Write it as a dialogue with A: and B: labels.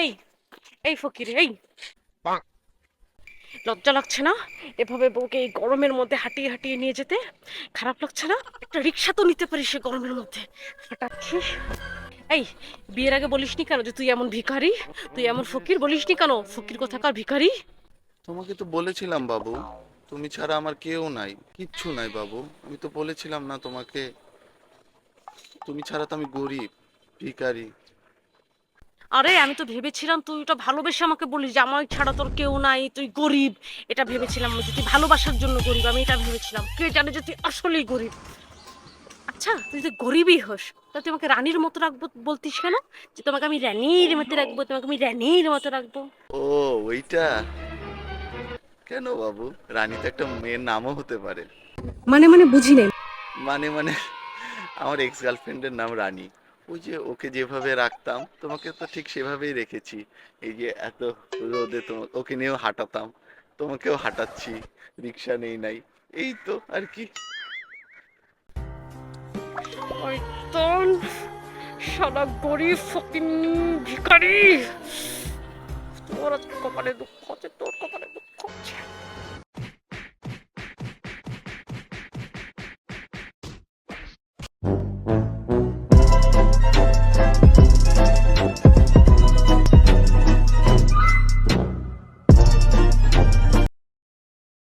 A: এই এই ফকির এই। লজ্জা লাগছে না? এভাবে বউকে এই গরমের মধ্যে হাঁটিয়ে হাঁটিয়ে নিয়ে যেতে? খারাপ লাগছে না? একটা রিক্সা তো নিতে পারিস সে গরমের মধ্যে। হাঁটাচ্ছিস? এই বিয়ের আগে বলিসনি কেন যে তুই এমন ভিখারি? তুই এমন ফকির বলিসনি কেন? ফকির কোথাকার ভিখারি?
B: তোমাকে তো বলেছিলাম বাবু তুমি ছাড়া আমার কেউ নাই কিচ্ছু নাই বাবু। আমি তো বলেছিলাম না তোমাকে। তুমি ছাড়া তো আমি গরিব ভিখারি।
A: আরে আমি তো ভেবেছিলাম তুই ওটা ভালোবেসে আমাকে বলিস যে আমার ছাড়া তোর কেউ নাই তুই গরিব। এটা ভেবেছিলাম যে তুই ভালোবাসার জন্য গরিব আমি এটা ভেবেছিলাম। কে জানে যে তুই আসলেই গরিব। আচ্ছা তুই তো গরিবই হোস তা তুই আমাকে রানীর মতো রাখব বলতিস কেন? যে তোমাকে আমি রানীর মতো রাখব তোমাকে আমি রানীর মতো রাখব।
B: ও ওইটা? কেন বাবু? রানী তো একটা মেয়ের নামও হতে পারে।
A: মানে মানে বুঝি নাই।
B: মানে মানে আমার এক্স গার্লফ্রেন্ডের নাম রানী। ওই যে ওকে যেভাবে রাখতাম, তোমাকে তো ঠিক সেভাবেই রেখেছি। এই যে এত রোদে তোমাকে ওকে নিয়েও হাঁটাতাম, তোমাকেও হাঁটাচ্ছি, রিক্সা নেই নাই, এই তো আর কি।
A: শয়তান সাদা গরিব ফকিং ভিখারি, তোর আজকে কপালে দুঃখ আছে তোর কপালে দুঃখ আছে